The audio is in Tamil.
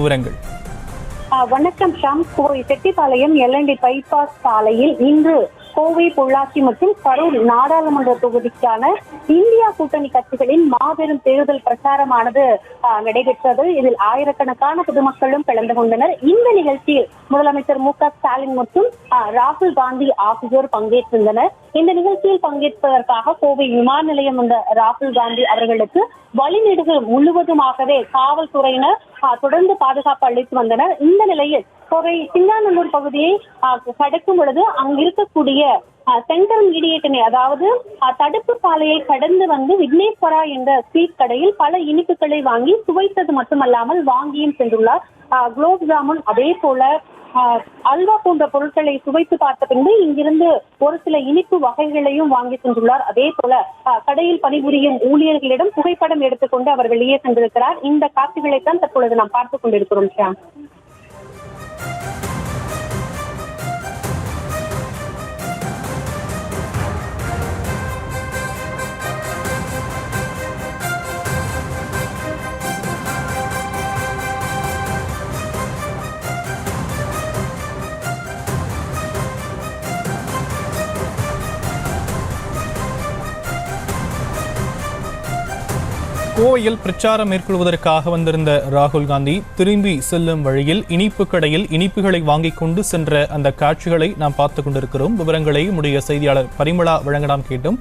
விவரங்கள். வணக்கம் ஷாம். கோவை செட்டிப்பாளையம் எல்என்டி பைபாஸ் சாலையில் இன்று கோவை பொள்ளாச்சி மற்றும் கரூர் நாடாளுமன்ற தொகுதிக்கான இந்தியா கூட்டணி கட்சிகளின் மாபெரும் தேர்தல் பிரச்சாரமானது நடைபெற்றது. இதில் ஆயிரக்கணக்கான பொதுமக்களும் கலந்து கொண்டனர். இந்த நிகழ்ச்சியில் முதலமைச்சர் மு ஸ்டாலின் மற்றும் ராகுல் காந்தி ஆகியோர் பங்கேற்றிருந்தனர். இந்த நிகழ்ச்சியில் பங்கேற்பதற்காக கோவை விமான நிலையம் வந்த ராகுல் காந்தி அவர்களுக்கு வழிநெடுகள் முழுவதுமாகவே காவல்துறையினர் தொடர்ந்து பாதுகாப்பு அளித்து வந்தனர். இந்த நிலையில் கோவை சிங்காநல்லூர் பகுதியை கடக்கும் பொழுது அங்கு இருக்கக்கூடிய சென்ட்ரல் மீடியேட்டனை அதாவது தடுப்பு சாலையை கடந்து வந்து விக்னேஸ்வரா என்ற ஸ்வீட் கடையில் பல இனிப்புகளை வாங்கி சுவைத்தது மட்டுமல்லாமல் வாங்கியும் சென்றுள்ளார். குலோப் ஜாமுன் அதே போல அல்வா போன்ற பொருட்களை சுவைத்து பார்த்த பின்பு இங்கிருந்து ஒரு சில இனிப்பு வகைகளையும் வாங்கி சென்றுள்ளார். அதே போல கடையில் பணிபுரியும் ஊழியர்களிடம் புகைப்படம் எடுத்துக்கொண்டு அவர் வெளியே சென்றிருக்கிறார். இந்த காட்சிகளைத்தான் தற்பொழுது நாம் பார்த்துக் கொண்டிருக்கிறோம் கோவையில் பிரச்சாரம் மேற்கொள்வதற்காக வந்திருந்த ராகுல் காந்தி திரும்பி செல்லும் வழியில் இனிப்பு கடையில் இனிப்புகளை வாங்கிக் கொண்டு சென்ற அந்த காட்சிகளை நாம் பார்த்து கொண்டிருக்கிறோம். விவரங்களை நம்முடைய செய்தியாளர் பரிமளா வழங்கலாம் கேட்டும்.